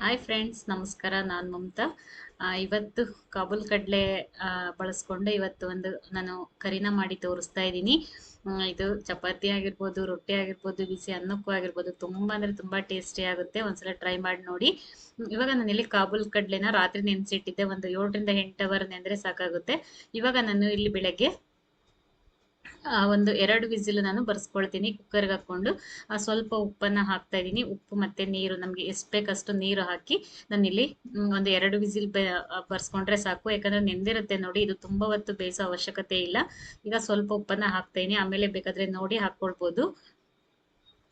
Hi friends ನಮಸ್ಕಾರ, ನಾನು ಮಮತಾ. ಇವತ್ತು ಕಾಬೂಲ್ ಕಡಲೆ ಬಳಸ್ಕೊಂಡು ಇವತ್ತು ಒಂದು ನಾನು ಕರಿನ ಮಾಡಿ ತೋರಿಸ್ತಾ ಇದ್ದೀನಿ. ಇದು ಚಪಾತಿ ಆಗಿರ್ಬೋದು, ರೊಟ್ಟಿ ಆಗಿರ್ಬೋದು, ಬಿಸಿ ಅನ್ನಕ್ಕೂ ಆಗಿರ್ಬೋದು, ತುಂಬ ಅಂದರೆ ತುಂಬ ಟೇಸ್ಟಿ ಆಗುತ್ತೆ. ಒಂದ್ಸಲ ಟ್ರೈ ಮಾಡಿ ನೋಡಿ. ಇವಾಗ ನಾನು ಇಲ್ಲಿ ಕಾಬೂಲ್ ಕಡಲೆನ ರಾತ್ರಿ ನೆನೆಸಿಟ್ಟಿದ್ದೆ. ಒಂದು ಏಳರಿಂದ ಎಂಟು ಅವರ್ ನೆಂದರೆ ಸಾಕಾಗುತ್ತೆ. ಇವಾಗ ನಾನು ಇಲ್ಲಿ ಬೆಳಗ್ಗೆ ಒಂದು ಎರಡು ವಿಸಿಲ್ ನಾನು ಬರ್ಸ್ಕೊಳ್ತೀನಿ ಕುಕ್ಕರ್ಗೆ ಹಾಕ್ಕೊಂಡು. ಸ್ವಲ್ಪ ಉಪ್ಪನ್ನು ಹಾಕ್ತಾ ಇದ್ದೀನಿ ಉಪ್ಪು ಮತ್ತು ನೀರು, ನಮಗೆ ಎಷ್ಟು ಬೇಕಷ್ಟು ನೀರು ಹಾಕಿ ನಾನಿಲ್ಲಿ ಒಂದು ಎರಡು ವಿಸಿಲ್ ಬರ್ಸ್ಕೊಂಡ್ರೆ ಸಾಕು. ಯಾಕಂದರೆ ನೆಂದಿರುತ್ತೆ ನೋಡಿ, ಇದು ತುಂಬ ಹೊತ್ತು ಬೇಯಿಸೋ ಅವಶ್ಯಕತೆ ಇಲ್ಲ. ಈಗ ಸ್ವಲ್ಪ ಉಪ್ಪನ್ನು ಹಾಕ್ತಾ ಇದ್ದೀನಿ ಆಮೇಲೆ ಬೇಕಾದರೆ ನೋಡಿ ಹಾಕ್ಕೊಳ್ಬೋದು.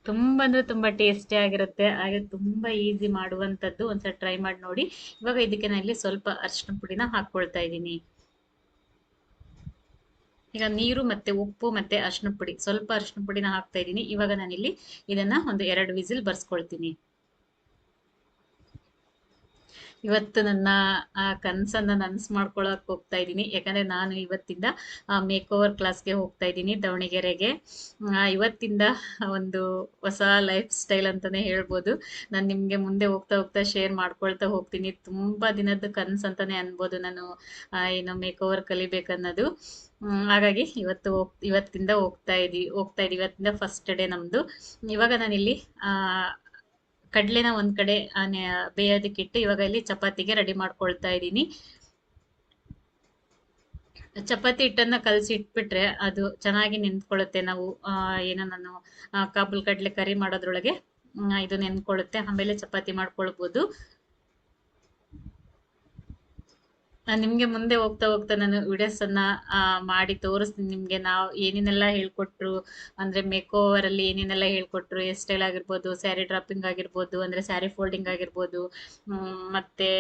ತುಂಬ ಅಂದರೆ ತುಂಬ ಟೇಸ್ಟಿ ಆಗಿರುತ್ತೆ. ಹಾಗೆ ತುಂಬ ಈಸಿ ಮಾಡುವಂಥದ್ದು. ಒಂದ್ಸಲ ಟ್ರೈ ಮಾಡಿ ನೋಡಿ. ಇವಾಗ ಇದಕ್ಕೆ ನಾನು ಇಲ್ಲಿ ಸ್ವಲ್ಪ ಅರಿಶಿನ ಪುಡಿನ ಹಾಕ್ಕೊಳ್ತಾ ಇದ್ದೀನಿ ಈಗ ನೀರು ಮತ್ತೆ ಉಪ್ಪು ಮತ್ತೆ ಅರಿಶಿನ ಪುಡಿ. ಸ್ವಲ್ಪ ಅರಿಶಿನ ಪುಡಿನ ಹಾಕ್ತಾ ಇದ್ದೀನಿ. ಇವಾಗ ನಾನಿಲ್ಲಿ ಇದನ್ನ ಒಂದು ಎರಡು ವಿಸಿಲ್ ಬರ್ಸ್ಕೊಳ್ತೀನಿ. ಇವತ್ತು ನನ್ನ ಆ, ಕನ್ಸನ್ನ ನನಸು ಮಾಡ್ಕೊಳಕ್ ಹೋಗ್ತಾ ಇದ್ದೀನಿ. ಯಾಕಂದ್ರೆ ನಾನು ಇವತ್ತಿಂದ ಮೇಕ್ ಓವರ್ ಕ್ಲಾಸ್ಗೆ ಹೋಗ್ತಾ ಇದ್ದೀನಿ ದಾವಣಗೆರೆಗೆ. ಇವತ್ತಿಂದ ಒಂದು ಹೊಸ ಲೈಫ್ ಸ್ಟೈಲ್ ಅಂತಾನೆ ಹೇಳ್ಬೋದು. ನಾನು ನಿಮಗೆ ಮುಂದೆ ಹೋಗ್ತಾ ಹೋಗ್ತಾ ಶೇರ್ ಮಾಡ್ಕೊಳ್ತಾ ಹೋಗ್ತೀನಿ. ತುಂಬಾ ದಿನದ ಕನಸು ಅಂತಾನೆ ಅನ್ಬೋದು ನಾನು ಏನು ಮೇಕ್ ಓವರ್ ಕಲಿಬೇಕನ್ನೋದು ಹಾಗಾಗಿ ಇವತ್ತು ಹೋಗ್ ಇವತ್ತಿಂದ ಹೋಗ್ತಾ ಇದೀವಿ ಹೋಗ್ತಾ ಇದೀವಿ ಇವತ್ತಿಂದ ಫಸ್ಟ್ ಡೇ ನಮ್ದು. ಇವಾಗ ನಾನಿಲ್ಲಿ ಕಡಲೆನ ಒಂದ್ ಕಡೆ ಆ, ನೆ- ಬೇಯೋದಕ್ಕೆ ಇಟ್ಟು ಇವಾಗ ಇಲ್ಲಿ ಚಪಾತಿಗೆ ರೆಡಿ ಮಾಡ್ಕೊಳ್ತಾ ಇದ್ದೀನಿ. ಚಪಾತಿ ಹಿಟ್ಟನ್ನ ಕಲಸಿ ಇಟ್ಬಿಟ್ರೆ ಅದು ಚೆನ್ನಾಗಿ ನೆನ್ಕೊಳ್ಳುತ್ತೆ ನಾವು ಆ, ಏನೋ ನಾನು ಕಾಬೂಲ್ ಕಡಲೆ ಕರಿ ಮಾಡೋದ್ರೊಳಗೆ ಇದು ನೆನ್ಕೊಳ್ಳುತ್ತೆ ಆಮೇಲೆ ಚಪಾತಿ ಮಾಡ್ಕೊಳ್ಬೋದು. ನಾನ್ ನಿಮ್ಗೆ ಮುಂದೆ ಹೋಗ್ತಾ ಹೋಗ್ತಾ ನಾನು ವಿಡಿಯೋಸ್ ಅನ್ನ ಆ, ಮಾಡಿ ತೋರಿಸ್ತೀನಿ ನಿಮ್ಗೆ. ನಾವು ಏನೇನೆಲ್ಲ ಹೇಳ್ಕೊಟ್ರು ಅಂದ್ರೆ ಮೇಕ್ ಅಲ್ಲಿ ಏನೇನೆಲ್ಲ ಹೇಳ್ಕೊಟ್ರು ಹೇರ್ ಸ್ಟೈಲ್ ಆಗಿರ್ಬೋದು ಸ್ಯಾರಿ ಡ್ರಾಪಿಂಗ್ ಆಗಿರ್ಬೋದು ಅಂದ್ರೆ ಸ್ಯಾರಿ ಫೋಲ್ಡಿಂಗ್ ಆಗಿರ್ಬೋದು ಮತ್ತೆ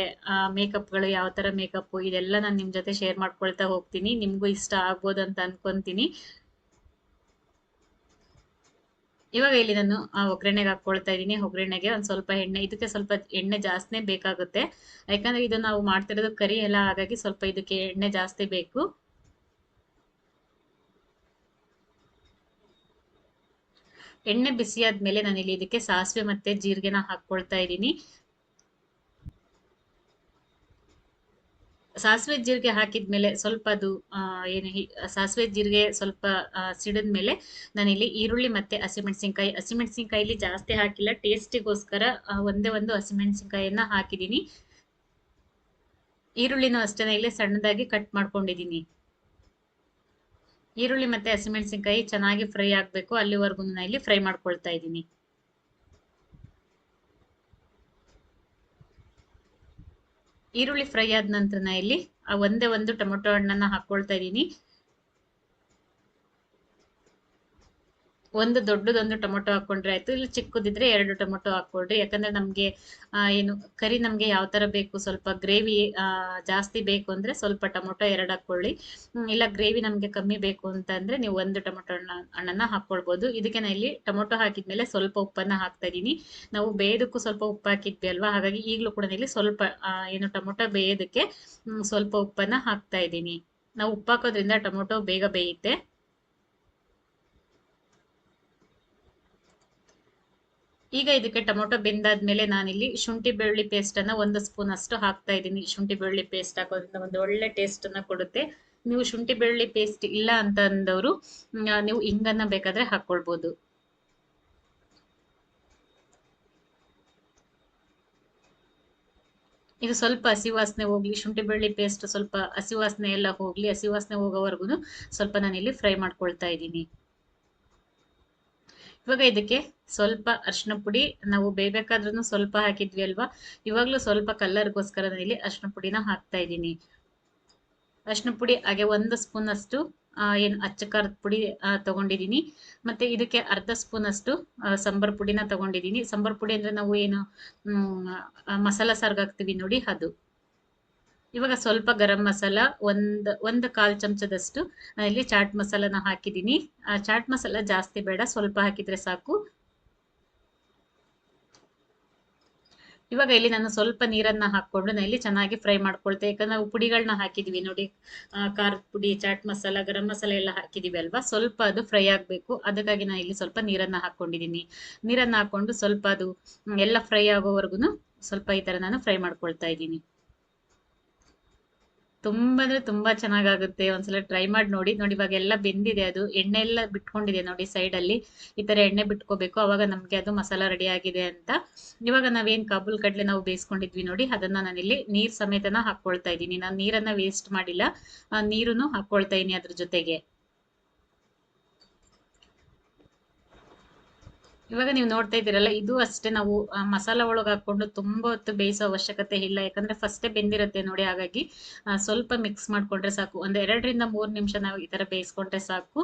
ಮೇಕಪ್ಗಳು ಯಾವ ತರ ಮೇಕಪ್ ಇದೆಲ್ಲ ನಾನು ನಿಮ್ ಜೊತೆ ಶೇರ್ ಮಾಡ್ಕೊಳ್ತಾ ಹೋಗ್ತೀನಿ. ನಿಮ್ಗೂ ಇಷ್ಟ ಆಗ್ಬೋದು ಅಂತ ಅನ್ಕೊಂತೀನಿ. ಇವಾಗ ಇಲ್ಲಿ ನಾನು ಒಗ್ಗರಣೆಗೆ ಹಾಕೊಳ್ತಾ ಇದ್ದೀನಿ. ಒಗ್ಗರಣೆಗೆ ಒಂದು ಸ್ವಲ್ಪ ಎಣ್ಣೆ, ಇದಕ್ಕೆ ಸ್ವಲ್ಪ ಎಣ್ಣೆ ಜಾಸ್ತಿ ಬೇಕಾಗುತ್ತೆ. ಯಾಕಂದ್ರೆ ಇದು ನಾವು ಮಾಡ್ತಿರೋದು ಕರಿ ಎಲ್ಲ ಹಾಗಾಗಿ ಸ್ವಲ್ಪ ಇದಕ್ಕೆ ಎಣ್ಣೆ ಜಾಸ್ತಿ ಬೇಕು. ಎಣ್ಣೆ ಬಿಸಿ ಆದ್ಮೇಲೆ ನಾನಿಲ್ಲಿ ಇದಕ್ಕೆ ಸಾಸಿವೆ ಮತ್ತೆ ಜೀರಿಗೆನ ಹಾಕೊಳ್ತಾ ಇದ್ದೀನಿ. ಸಾಸಿವೆ ಜೀರಿಗೆ ಹಾಕಿದ್ಮೇಲೆ ಸ್ವಲ್ಪ ಅದು ಏನು ಸಾಸಿವೆ ಜೀರಿಗೆ ಸ್ವಲ್ಪ ಸಿಡಿದ್ಮೇಲೆ ನಾನಿಲ್ಲಿ ಈರುಳ್ಳಿ ಮತ್ತೆ ಹಸಿಮೆಣಸಿನ್ಕಾಯಿ. ಹಸಿಮೆಣಸಿನ್ಕಾಯಿಲಿ ಜಾಸ್ತಿ ಹಾಕಿಲ್ಲ. ಟೇಸ್ಟಿಗೋಸ್ಕರ ಒಂದೇ ಒಂದು ಹಸಿಮೆಣಸಿನ್ಕಾಯಿಯನ್ನ ಹಾಕಿದ್ದೀನಿ. ಈರುಳ್ಳಿನೂ ಅಷ್ಟೇ ಇಲ್ಲಿ ಸಣ್ಣದಾಗಿ ಕಟ್ ಮಾಡ್ಕೊಂಡಿದ್ದೀನಿ. ಈರುಳ್ಳಿ ಮತ್ತೆ ಹಸಿಮೆಣಸಿನ್ಕಾಯಿ ಚೆನ್ನಾಗಿ ಫ್ರೈ ಆಗಬೇಕು. ಅಲ್ಲಿವರೆಗೂ ನಾನು ಇಲ್ಲಿ ಫ್ರೈ ಮಾಡ್ಕೊಳ್ತಾ ಇದ್ದೀನಿ. ಈರುಳ್ಳಿ ಫ್ರೈ ಆದ ನಂತರ ಇಲ್ಲಿ ಒಂದೇ ಒಂದು ಟೊಮೊಟೊ ಹಣ್ಣನ್ನ ಹಾಕೊಳ್ತಾ ಇದ್ದೀನಿ. ಒಂದು ದೊಡ್ಡದೊಂದು ಟೊಮೊಟೊ ಹಾಕೊಂಡ್ರೆ ಆಯ್ತು, ಇಲ್ಲಿ ಚಿಕ್ಕದಿದ್ರೆ ಎರಡು ಟೊಮೊಟೊ ಹಾಕೊಳ್ರಿ ಯಾಕಂದ್ರೆ ನಮ್ಗೆ ಏನು ಕರಿ ನಮ್ಗೆ ಯಾವ ತರ ಬೇಕು, ಸ್ವಲ್ಪ ಗ್ರೇವಿ ಜಾಸ್ತಿ ಬೇಕು ಅಂದ್ರೆ ಸ್ವಲ್ಪ ಟೊಮೊಟೊ ಎರಡು ಹಾಕೊಳ್ಳಿ ಇಲ್ಲ ಗ್ರೇವಿ ನಮ್ಗೆ ಕಮ್ಮಿ ಬೇಕು ಅಂತ ಅಂದ್ರೆ ನೀವು ಒಂದು ಟೊಮೊಟೊ ಹಣ್ಣ ಹಣ್ಣನ್ನ ಹಾಕೊಳ್ಬಹುದು ಇದಕ್ಕೆ ನಾ ಇಲ್ಲಿ ಟೊಮೊಟೊ ಹಾಕಿದ್ಮೇಲೆ ಸ್ವಲ್ಪ ಉಪ್ಪನ್ನ ಹಾಕ್ತಾ ಇದೀನಿ ನಾವು ಬೇಯೋದಕ್ಕೂ ಸ್ವಲ್ಪ ಉಪ್ಪು ಹಾಕಿದ್ವಿ ಅಲ್ವಾ ಹಾಗಾಗಿ ಈಗಲೂ ಕೂಡ ಇಲ್ಲಿ ಸ್ವಲ್ಪ ಏನು ಟೊಮೊಟೊ ಬೇಯೋದಕ್ಕೆ ಸ್ವಲ್ಪ ಉಪ್ಪನ್ನ ಹಾಕ್ತಾ ಇದ್ದೀನಿ. ನಾವು ಉಪ್ಪು ಹಾಕೋದ್ರಿಂದ ಟೊಮೊಟೊ ಬೇಗ ಬೇಯುತ್ತೆ. ಈಗ ಇದಕ್ಕೆ ಟೊಮೊಟೊ ಬೆಂದಾದ್ಮೇಲೆ ನಾನಿಲ್ಲಿ ಶುಂಠಿ ಬೆಳ್ಳುಳ್ಳಿ ಪೇಸ್ಟ್ ಅನ್ನ ಒಂದು ಸ್ಪೂನ್ ಅಷ್ಟು ಹಾಕ್ತಾ ಇದ್ದೀನಿ. ಶುಂಠಿ ಬೆಳ್ಳುಳ್ಳಿ ಪೇಸ್ಟ್ ಹಾಕೋದ್ರಿಂದ ಒಂದು ಒಳ್ಳೆ ಟೇಸ್ಟ್ ಅನ್ನ ಕೊಡುತ್ತೆ. ನೀವು ಶುಂಠಿ ಬೆಳ್ಳುಳ್ಳಿ ಪೇಸ್ಟ್ ಇಲ್ಲ ಅಂತ ಅಂದವರು ನೀವು ಹಿಂಗನ್ನ ಬೇಕಾದ್ರೆ ಹಾಕೊಳ್ಬಹುದು ಇದು ಸ್ವಲ್ಪ ಹಸಿ ವಾಸನೆ ಹೋಗ್ಲಿ, ಶುಂಠಿ ಬೆಳ್ಳಿ ಪೇಸ್ಟ್ ಸ್ವಲ್ಪ ಹಸಿ ವಾಸನೆ ಎಲ್ಲ ಹೋಗ್ಲಿ, ಹಸಿ ವಾಸನೆ ಹೋಗೋವರೆಗೂ ಸ್ವಲ್ಪ ನಾನಿಲ್ಲಿ ಫ್ರೈ ಮಾಡ್ಕೊಳ್ತಾ ಇದ್ದೀನಿ. ಇವಾಗ ಇದಕ್ಕೆ ಸ್ವಲ್ಪ ಅರ್ಶಿನ ಪುಡಿ, ನಾವು ಬೇಯ್ಬೇಕಾದ್ರೂ ಸ್ವಲ್ಪ ಹಾಕಿದ್ವಿ ಅಲ್ವಾ? ಇವಾಗ್ಲೂ ಸ್ವಲ್ಪ ಕಲರ್ಗೋಸ್ಕರ ಇಲ್ಲಿ ಅರ್ಶಿನ ಪುಡಿನ ಹಾಕ್ತಾ ಇದ್ದೀನಿ. ಅರ್ಶಿನ ಪುಡಿ ಹಾಗೆ ಒಂದು ಸ್ಪೂನ್ ಅಷ್ಟು ಏನು ಅಚ್ಚ ಖಾರದ ಪುಡಿ ತಗೊಂಡಿದ್ದೀನಿ. ಮತ್ತೆ ಇದಕ್ಕೆ ಅರ್ಧ ಸ್ಪೂನ್ ಅಷ್ಟು ಸಾಂಬಾರ್ ಪುಡಿನ ತಗೊಂಡಿದ್ದೀನಿ. ಸಾಂಬಾರ್ ಪುಡಿ ಅಂದ್ರೆ ನಾವು ಏನು ಮಸಾಲ ಸಾರ್ಗ್ ಹಾಕ್ತಿವಿ ನೋಡಿ ಅದು. ಇವಾಗ ಸ್ವಲ್ಪ ಗರಂ ಮಸಾಲ, ಒಂದ್, ಒಂದು ಕಾಲ್ ಚಮಚದಷ್ಟು ಇಲ್ಲಿ ಚಾಟ್ ಮಸಾಲನ ಹಾಕಿದ್ದೀನಿ. ಚಾಟ್ ಮಸಾಲ ಜಾಸ್ತಿ ಬೇಡ, ಸ್ವಲ್ಪ ಹಾಕಿದ್ರೆ ಸಾಕು. ಇವಾಗ ಇಲ್ಲಿ ನಾನು ಸ್ವಲ್ಪ ನೀರನ್ನ ಹಾಕೊಂಡು ನಾನು ಇಲ್ಲಿ ಚೆನ್ನಾಗಿ ಫ್ರೈ ಮಾಡ್ಕೊಳ್ತೆ. ಯಾಕಂದ್ರೆ ನಾವು ಪುಡಿಗಳನ್ನ ಹಾಕಿದೀವಿ. ನೋಡಿ ಖಾರದ ಪುಡಿ, ಚಾಟ್ ಮಸಾಲ, ಗರಂ ಮಸಾಲ ಎಲ್ಲ ಹಾಕಿದೀವಿ ಅಲ್ವಾ? ಸ್ವಲ್ಪ ಅದು ಫ್ರೈ ಆಗಬೇಕು. ಅದಕ್ಕಾಗಿ ನಾನು ಇಲ್ಲಿ ಸ್ವಲ್ಪ ನೀರನ್ನ ಹಾಕೊಂಡಿದ್ದೀನಿ ನೀರನ್ನ ಹಾಕೊಂಡು ಸ್ವಲ್ಪ ಅದು ಎಲ್ಲ ಫ್ರೈ ಆಗೋವರೆಗೂ ಸ್ವಲ್ಪ ಈ ತರ ನಾನು ಫ್ರೈ ಮಾಡ್ಕೊಳ್ತಾ ಇದ್ದೀನಿ. ತುಂಬಾ ಅಂದ್ರೆ ತುಂಬಾ ಚೆನ್ನಾಗಾಗುತ್ತೆ. ಒಂದ್ಸಲ ಟ್ರೈ ಮಾಡಿ ನೋಡಿ ನೋಡಿ ಇವಾಗ ಎಲ್ಲ ಬೆಂದಿದೆ ಅದು. ಎಣ್ಣೆ ಎಲ್ಲ ಬಿಟ್ಕೊಂಡಿದೆ ನೋಡಿ ಸೈಡ್ ಅಲ್ಲಿ. ಈ ತರ ಎಣ್ಣೆ ಬಿಟ್ಕೋಬೇಕು. ಅವಾಗ ನಮ್ಗೆ ಅದು ಮಸಾಲ ರೆಡಿ ಆಗಿದೆ ಅಂತ. ಇವಾಗ ನಾವೇನ್ ಕಾಬೂಲ್ ಕಡ್ಲೆ ನಾವು ಬೇಯಿಸ್ಕೊಂಡಿದ್ವಿ ನೋಡಿ, ಅದನ್ನ ನಾನಿಲ್ಲಿ ನೀರ್ ಸಮೇತನ ಹಾಕೊಳ್ತಾ ಇದ್ದೀನಿ. ನಾನು ನೀರನ್ನ ವೇಸ್ಟ್ ಮಾಡಿಲ್ಲ. ಆ ನೀರನ್ನು ಹಾಕೊಳ್ತಾ ಇದೀನಿ ಅದ್ರ ಜೊತೆಗೆ. ಇವಾಗ ನೀವು ನೋಡ್ತಾ ಇದ್ದೀರಲ್ಲ, ಇದು ಅಷ್ಟೇ ನಾವು ಮಸಾಲ ಒಳಗೆ ಹಾಕೊಂಡು ತುಂಬಾ ಹೊತ್ತು ಬೇಯಿಸೋ ಅವಶ್ಯಕತೆ ಇಲ್ಲ. ಯಾಕಂದ್ರೆ ಫಸ್ಟೇ ಬೆಂದಿರುತ್ತೆ ನೋಡಿ ಹಾಗಾಗಿ. ಸ್ವಲ್ಪ ಮಿಕ್ಸ್ ಮಾಡ್ಕೊಂಡ್ರೆ ಸಾಕು. ಒಂದು ಎರಡರಿಂದ ಮೂರು ನಿಮಿಷ ನಾವು ಈ ತರ ಬೇಯಿಸ್ಕೊಂಡ್ರೆ ಸಾಕು.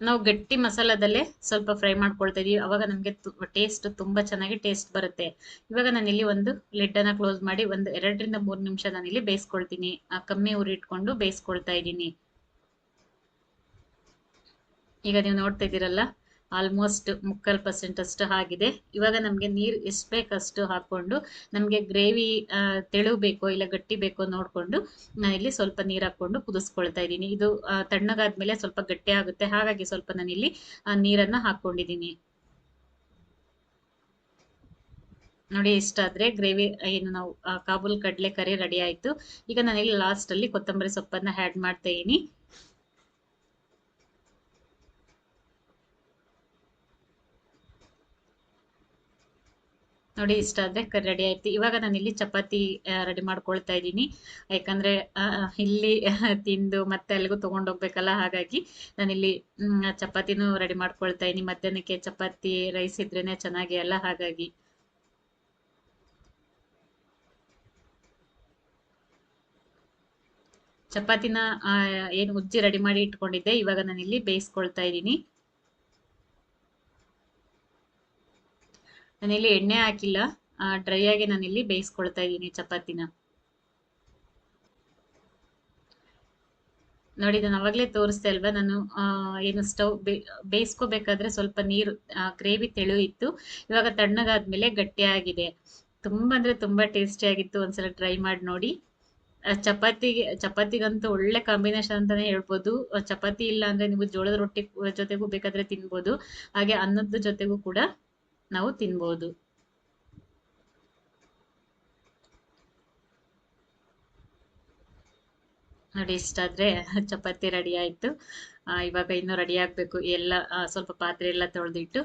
ನಾವು ಗಟ್ಟಿ ಮಸಾಲದಲ್ಲೇ ಸ್ವಲ್ಪ ಫ್ರೈ ಮಾಡ್ಕೊಳ್ತಾ ಇದೀವಿ. ಅವಾಗ ನಮಗೆ ಟೇಸ್ಟ್ ತುಂಬಾ ಚೆನ್ನಾಗಿ ಟೇಸ್ಟ್ ಬರುತ್ತೆ. ಇವಾಗ ನಾನು ಇಲ್ಲಿ ಒಂದು ಲಿಡ್ ಅನ್ನ ಕ್ಲೋಸ್ ಮಾಡಿ ಒಂದು ಎರಡರಿಂದ ಮೂರು ನಿಮಿಷ ಇಲ್ಲಿ ಬೇಯಿಸ್ಕೊಳ್ತೀನಿ. ಕಮ್ಮಿ ಉರಿ ಇಟ್ಕೊಂಡು ಬೇಯಿಸ್ಕೊಳ್ತಾ ಇದ್ದೀನಿ. ಈಗ ನೀವು ನೋಡ್ತಾ ಇದ್ದೀರಲ್ಲ ಆಲ್ಮೋಸ್ಟ್ ಮುಕ್ಕಾಲ್ ಪರ್ಸೆಂಟ್ ಅಷ್ಟು ಆಗಿದೆ. ಇವಾಗ ನಮಗೆ ನೀರು ಎಷ್ಟು ಬೇಕಷ್ಟು ಹಾಕೊಂಡು, ನಮಗೆ ಗ್ರೇವಿ ತೆಳು ಬೇಕೋ ಇಲ್ಲ ಗಟ್ಟಿ ಬೇಕೋ ನೋಡಿಕೊಂಡು ನಾನಿಲ್ಲಿ ಸ್ವಲ್ಪ ನೀರು ಹಾಕೊಂಡು ಕುದಿಸ್ಕೊಳ್ತಾ ಇದ್ದೀನಿ. ಇದು ತಣ್ಣಗಾದ್ಮೇಲೆ ಸ್ವಲ್ಪ ಗಟ್ಟಿ ಆಗುತ್ತೆ. ಹಾಗಾಗಿ ಸ್ವಲ್ಪ ನಾನಿಲ್ಲಿ ನೀರನ್ನ ಹಾಕೊಂಡಿದ್ದೀನಿ. ನೋಡಿ ಇಷ್ಟಾದ್ರೆ ಗ್ರೇವಿ, ಏನು ನಾವು ಕಾಬೂಲ್ ಕಡಲೆ ಕರಿ ರೆಡಿ ಆಯ್ತು. ಈಗ ನಾನಿಲ್ಲಿ ಲಾಸ್ಟ್ ಅಲ್ಲಿ ಕೊತ್ತಂಬರಿ ಸೊಪ್ಪನ್ನ ಆ್ಯಡ್ ಮಾಡ್ತಾ ಇದ್ದೀನಿ. ನೋಡಿ, ಇಷ್ಟ ಆದ್ರೆ ರೆಡಿ ಆಯ್ತು. ಇವಾಗ ನಾನು ಇಲ್ಲಿ ಚಪಾತಿ ರೆಡಿ ಮಾಡ್ಕೊಳ್ತಾ ಇದ್ದೀನಿ. ಯಾಕಂದ್ರೆ ಇಲ್ಲಿ ತಿಂದು ಮತ್ತೆ ಅಲ್ಲಿಗೂ ಹೋಗ್ಬೇಕಲ್ಲ ಹಾಗಾಗಿ ನಾನು ಇಲ್ಲಿ ಚಪಾತಿನೂ ರೆಡಿ ಮಾಡ್ಕೊಳ್ತಾ ಇದ್ದೀನಿ. ಮಧ್ಯಾಹ್ನಕ್ಕೆ ಚಪಾತಿ ರೈಸ್ ಇದ್ರೇನೆ ಚೆನ್ನಾಗಿ ಅಲ್ಲ, ಹಾಗಾಗಿ. ಚಪಾತಿನ ಏನು ಉಜ್ಜಿ ರೆಡಿ ಮಾಡಿ ಇಟ್ಕೊಂಡಿದ್ದೆ. ಇವಾಗ ನಾನಿಲ್ಲಿ ಬೇಯಿಸ್ಕೊಳ್ತಾ ಇದ್ದೀನಿ. ನಾನಿಲ್ಲಿ ಎಣ್ಣೆ ಹಾಕಿಲ್ಲ. ಡ್ರೈ ಆಗಿ ನಾನಿಲ್ಲಿ ಬೇಯಿಸ್ಕೊಳ್ತಾ ಇದ್ದೀನಿ ಚಪಾತಿನ. ನೋಡಿ ನಾನು ಅವಾಗಲೇ ತೋರಿಸ್ತಾ ಅಲ್ವಾ? ನಾನು ಏನು ಸ್ಟವ್ ಬೇಯಿಸ್ಕೋಬೇಕಾದ್ರೆ ಸ್ವಲ್ಪ ನೀರು ಗ್ರೇವಿ ತೆಳು ಇತ್ತು ಇವಾಗ ತಣ್ಣಗಾದ್ಮೇಲೆ ಗಟ್ಟಿಯಾಗಿದೆ. ತುಂಬ ಅಂದರೆ ತುಂಬಾ ಟೇಸ್ಟಿಯಾಗಿತ್ತು ಒಂದ್ಸಲ ಟ್ರೈ ಮಾಡಿ ನೋಡಿ. ಚಪಾತಿಗೆ, ಚಪಾತಿಗಂತೂ ಒಳ್ಳೆ ಕಾಂಬಿನೇಷನ್ ಅಂತಾನೆ ಹೇಳ್ಬೋದು. ಚಪಾತಿ ಇಲ್ಲ ಅಂದ್ರೆ ನೀವು ಜೋಳದ ರೊಟ್ಟಿ ಜೊತೆಗೂ ಬೇಕಾದ್ರೆ ತಿನ್ಬೋದು. ಹಾಗೆ ಅನ್ನದ ಜೊತೆಗೂ ಕೂಡ ನಾವು ತಿನ್ಬೋದು. ನೋಡಿ, ಇಷ್ಟಾದ್ರೆ ಚಪಾತಿ ರೆಡಿ ಆಯ್ತು. ಇವಾಗ ಇನ್ನೂ ರೆಡಿ ಆಗಬೇಕು. ಎಲ್ಲ ಸ್ವಲ್ಪ ಪಾತ್ರೆ ಎಲ್ಲ ತೊಳೆದಿಟ್ಟು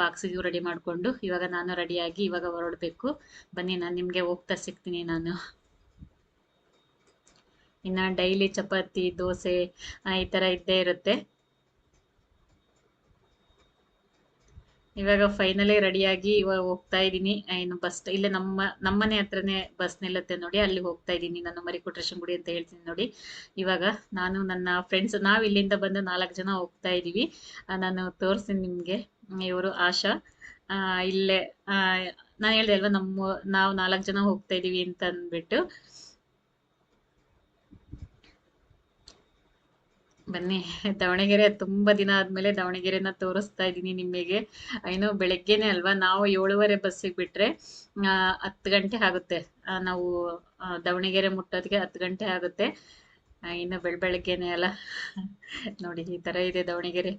ಬಾಕ್ಸಿಗೂ ರೆಡಿ ಮಾಡಿಕೊಂಡು, ಇವಾಗ ನಾನು ರೆಡಿಯಾಗಿ ಇವಾಗ ಹೊರಡಬೇಕು. ಬನ್ನಿ, ನಾನು ನಿಮಗೆ ಹೋಗ್ತಾ ಸಿಗ್ತೀನಿ ನಾನು. ಇನ್ನು ಡೈಲಿ ಚಪಾತಿ, ದೋಸೆ ಈ ಥರ ಇದ್ದೇ ಇರುತ್ತೆ. ಇವಾಗ ಫೈನಲಿ ರೆಡಿಯಾಗಿ ಇವಾಗ ಹೋಗ್ತಾ ಇದ್ದೀನಿ. ಏನು ಬಸ್ ಇಲ್ಲೇ ನಮ್ಮ, ನಮ್ಮನೆ ಹತ್ರನೇ ಬಸ್ ನಿಲ್ಲುತ್ತೆ ನೋಡಿ, ಅಲ್ಲಿ ಹೋಗ್ತಾ ಇದ್ದೀನಿ ನಾನು ಮರಿಕೊಟ್ರೇಶನ್ ಗುಡಿ ಅಂತ ಹೇಳ್ತೀನಿ ನೋಡಿ. ಇವಾಗ ನಾನು ನನ್ನ ಫ್ರೆಂಡ್ಸ್ ನಾವು ಇಲ್ಲಿಂದ ಬಂದು ನಾಲ್ಕು ಜನ ಹೋಗ್ತಾ ಇದ್ದೀವಿ. ನಾನು ತೋರಿಸ್ತೀನಿ ನಿಮಗೆ. ಇವರು ಆಶಾ. ಇಲ್ಲೇ ನಾನು ಹೇಳ್ದೆ ಅಲ್ವಾ, ನಮ್ಮ, ನಾವು ನಾಲ್ಕು ಜನ ಹೋಗ್ತಾ ಇದ್ದೀವಿ ಅಂತ ಅಂದ್ಬಿಟ್ಟು ಬನ್ನಿ, ದಾವಣಗೆರೆ ತುಂಬಾ ದಿನ ಆದ್ಮೇಲೆ ದಾವಣಗೆರೆನ ತೋರಿಸ್ತಾ ಇದ್ದೀನಿ ನಿಮಗೆ ಇನ್ನು ಬೆಳಗ್ಗೆನೆ ಅಲ್ವಾ, ನಾವು ಏಳುವರೆ ಬಸ್ಸಿಗೆ ಬಿಟ್ರೆ ಹತ್ತು ಗಂಟೆ ಆಗುತ್ತೆ. ನಾವು ದಾವಣಗೆರೆ ಮುಟ್ಟೋದಕ್ಕೆ ಹತ್ತು ಗಂಟೆ ಆಗುತ್ತೆ. ಇನ್ನು ಬೆಳ, ಬೆಳಗ್ಗೆನೆ ಅಲ್ಲ. ನೋಡಿ, ಈ ತರ ಇದೆ ದಾವಣಗೆರೆ.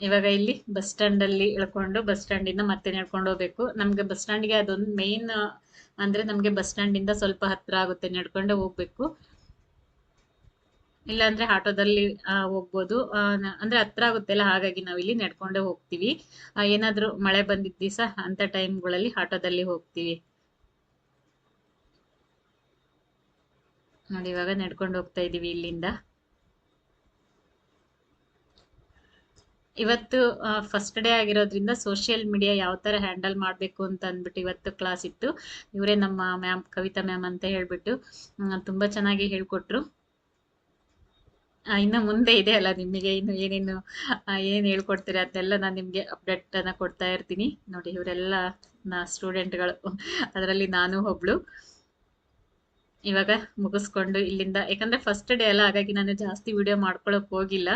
ಇವಾಗ ಇಲ್ಲಿ ಬಸ್ ಸ್ಟ್ಯಾಂಡ್ ಅಲ್ಲಿ ಇಳ್ಕೊಂಡು, ಬಸ್ ಸ್ಟ್ಯಾಂಡ್ ಇಂದ ಮತ್ತೆ ನಡ್ಕೊಂಡು ಹೋಗ್ಬೇಕು. ನಮ್ಗೆ ಬಸ್ ಸ್ಟ್ಯಾಂಡ್ಗೆ ಅದೊಂದು ಮೇನ್ ಅಂದ್ರೆ ನಮ್ಗೆ ಬಸ್ ಸ್ಟ್ಯಾಂಡ್ ಇಂದ ಸ್ವಲ್ಪ ಹತ್ರ ಆಗುತ್ತೆ ನಡ್ಕೊಂಡೆ ಹೋಗ್ಬೇಕು. ಇಲ್ಲಾಂದ್ರೆ ಆಟೋದಲ್ಲಿ ಹೋಗ್ಬೋದು. ಅಂದ್ರೆ ಹತ್ರ ಆಗುತ್ತೆಲ್ಲ, ಹಾಗಾಗಿ ನಾವು ಇಲ್ಲಿ ನಡ್ಕೊಂಡೇ ಹೋಗ್ತೀವಿ. ಏನಾದ್ರೂ ಮಳೆ ಬಂದಿದ್ದ ದಿವಸ ಅಂತ ಟೈಮ್ಗಳಲ್ಲಿ ಆಟೋದಲ್ಲಿ ಹೋಗ್ತೀವಿ. ನೋಡಿ, ಇವಾಗ ನಡ್ಕೊಂಡು ಹೋಗ್ತಾ ಇದೀವಿ ಇಲ್ಲಿಂದ. ಇವತ್ತು ಫಸ್ಟ್ ಡೇ ಆಗಿರೋದ್ರಿಂದ ಸೋಷಿಯಲ್ ಮೀಡಿಯಾ ಯಾವ ತರ ಹ್ಯಾಂಡಲ್ ಮಾಡಬೇಕು ಅಂತ ಅಂದ್ಬಿಟ್ಟು ಇವತ್ತು ಕ್ಲಾಸ್ ಇತ್ತು. ಇವರೇ ನಮ್ಮ ಮ್ಯಾಮ್ ಕವಿತಾ ಮ್ಯಾಮ್ ಅಂತ ಹೇಳ್ಬಿಟ್ಟು ತುಂಬಾ ಚೆನ್ನಾಗಿ ಹೇಳ್ಕೊಟ್ರು. ಇನ್ನು ಮುಂದೆ ಇದೆ ಅಲ್ಲ ನಿಮಗೆ ಇನ್ನು ಏನೇನು ಏನು ಹೇಳ್ಕೊಡ್ತೀರಾ ಅದನ್ನೆಲ್ಲ ನಾನು ನಿಮಗೆ ಅಪ್ಡೇಟ್ ಅನ್ನ ಕೊಡ್ತಾ ಇರ್ತೀನಿ. ನೋಡಿ ಇವರೆಲ್ಲ ನಾ ಸ್ಟೂಡೆಂಟ್ಗಳು ಅದರಲ್ಲಿ ನಾನು ಒಬ್ಳು. ಇವಾಗ ಮುಗಿಸ್ಕೊಂಡು ಇಲ್ಲಿಂದ, ಯಾಕಂದ್ರೆ ಫಸ್ಟ್ ಡೇ ಅಲ್ಲ, ಹಾಗಾಗಿ ನಾನು ಜಾಸ್ತಿ ವಿಡಿಯೋ ಮಾಡ್ಕೊಳಕ್ ಹೋಗಿಲ್ಲ.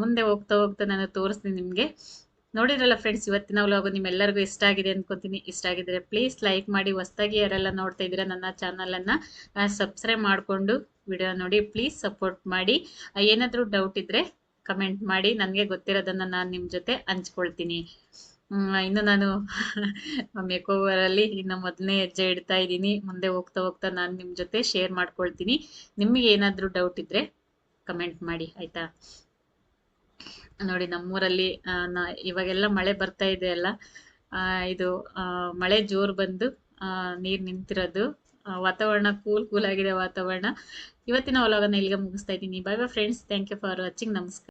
ಮುಂದೆ ಹೋಗ್ತಾ ಹೋಗ್ತಾ ನಾನು ತೋರಿಸ್ತೀನಿ ನಿಮಗೆ. ನೋಡಿದ್ರಲ್ಲ ಫ್ರೆಂಡ್ಸ್ ಇವತ್ತಿನ ವ್ಲಾಗು ನಿಮ್ಮೆಲ್ಲರಿಗೂ ಇಷ್ಟ ಆಗಿದೆ ಅನ್ಕೊಂತೀನಿ. ಇಷ್ಟ ಆಗಿದ್ರೆ ಪ್ಲೀಸ್ ಲೈಕ್ ಮಾಡಿ, ಹೊಸ್ದಾಗಿ ಯಾರೆಲ್ಲ ನೋಡ್ತಾ ಇದ್ದೀರಾ ನನ್ನ ಚಾನಲನ್ನು ಸಬ್ಸ್ಕ್ರೈಬ್ ಮಾಡಿಕೊಂಡು ವಿಡಿಯೋ ನೋಡಿ ಪ್ಲೀಸ್ ಸಪೋರ್ಟ್ ಮಾಡಿ. ಏನಾದರೂ ಡೌಟ್ ಇದ್ದರೆ ಕಮೆಂಟ್ ಮಾಡಿ. ನನಗೆ ಗೊತ್ತಿರೋದನ್ನು ನಾನು ನಿಮ್ಮ ಜೊತೆ ಹಂಚ್ಕೊಳ್ತೀನಿ. ಇನ್ನು ನಾನು ಮೇಕ್ ಓವರಲ್ಲಿ ಇನ್ನು ಮೊದಲನೇ ಹೆಜ್ಜೆ ಇಡ್ತಾ ಇದ್ದೀನಿ. ಮುಂದೆ ಹೋಗ್ತಾ ಹೋಗ್ತಾ ನಾನು ನಿಮ್ಮ ಜೊತೆ ಶೇರ್ ಮಾಡ್ಕೊಳ್ತೀನಿ. ನಿಮಗೆ ಏನಾದರೂ ಡೌಟ್ ಇದ್ದರೆ ಕಮೆಂಟ್ ಮಾಡಿ, ಆಯಿತಾ? ನೋಡಿ, ನಮ್ಮೂರಲ್ಲಿ ಇವಾಗೆಲ್ಲ ಮಳೆ ಬರ್ತಾ ಇದೆ ಅಲ್ಲ ಇದು ಮಳೆ ಜೋರು ಬಂದು ನೀರು ನಿಂತಿರೋದು. ವಾತಾವರಣ ಕೂಲ್ ಕೂಲ್ ಆಗಿದೆ ವಾತಾವರಣ. ಇವತ್ತಿನ ಒಲಗನ ಇಲ್ಲಿಗೆ ಮುಗಿಸ್ತಾ ಇದ್ದೀನಿ. Bye bye friends thank you for watching ನಮಸ್ಕಾರ.